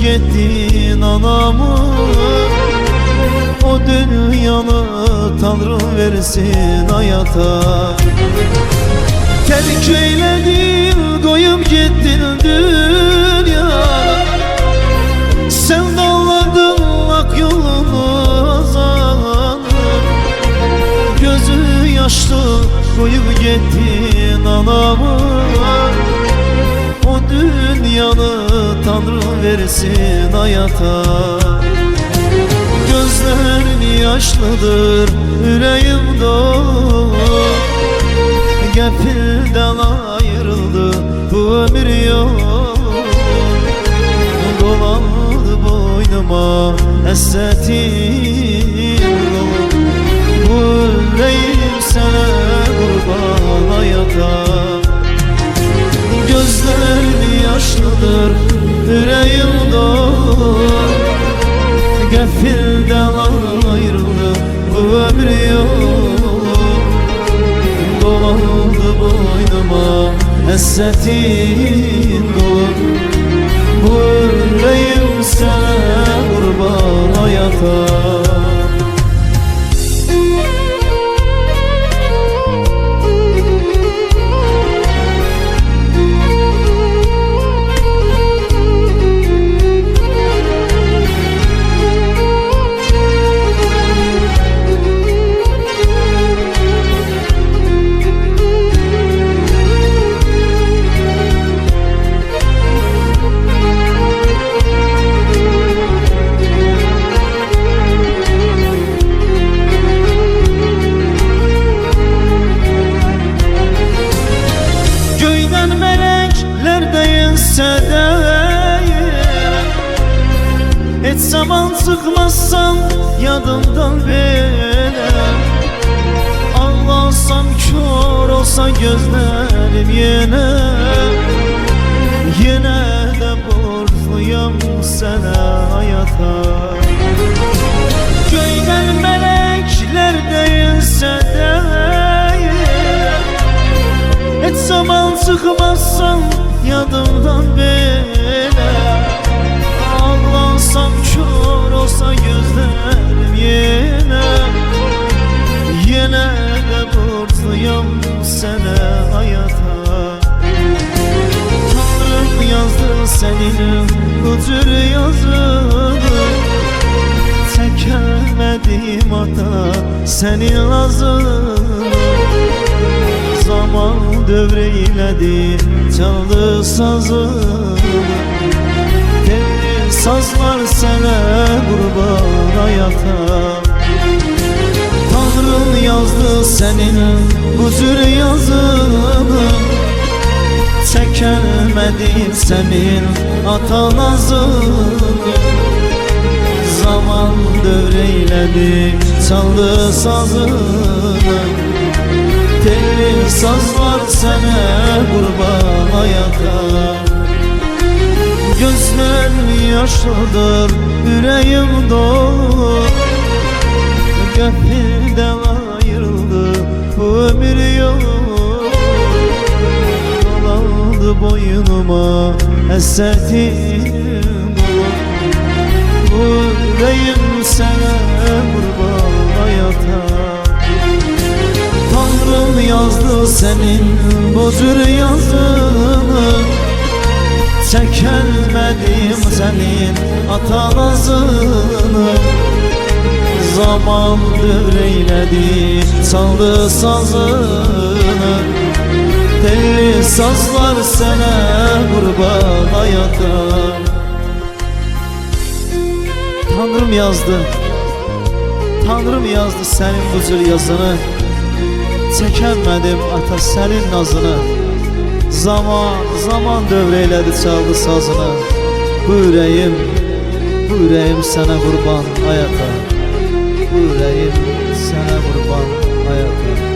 gettin anamı? O dünyanı Tanrım versin hayata. Terk eyledin koyup gittin dünyana. Sen dağladın ak yolunu azanı Gözü yaşlı koyup gittin anamı versin hayata. Gözlerin yaşlıdır yüreğim dolu. Gafilden ayrıldı bu ömür yol Dolandı boynuma essetin ömür yolu Dolandı boynuma essetin dolu. Bu yüreğim Hiç zaman çıkmazsan yadımdan bile Ağlasam kör olsa gözlerim yine. Yine de borçluyum sana hayata. Göyden melekler de inse de hiç zaman çıkmazsan yadımdan bile senin bu tür yazını Çekemedim hata senin lazını Zaman dövreyledi çaldı sazı. Telli sazlar sana kurban hayata. Tanrım yazdı senin bu tür yazını Çekemedim senin ata nazını Zaman dövreyledi çaldı sazını. Telli sazlar sana kurban hayata. Gözler yaşlıdır yüreğim dolu. Gafilden ayrıldı boynuma esertim Bu yüreğim sana kurban hayata Tanrım yazdı senin bu yazını. Çekemedim senin atanazını Zaman dövreyledi saldı sazını. Telli sazlar sana kurban hayata. Tanrım yazdı Tanrım yazdı senin bu tür yazını. Çekemedim ata senin nazını. Zaman, zaman dövreylədi çaldı sazını. Bu ürəyim, bu ürəyim sənə qurban hayata. Bu ürəyim sənə qurban hayata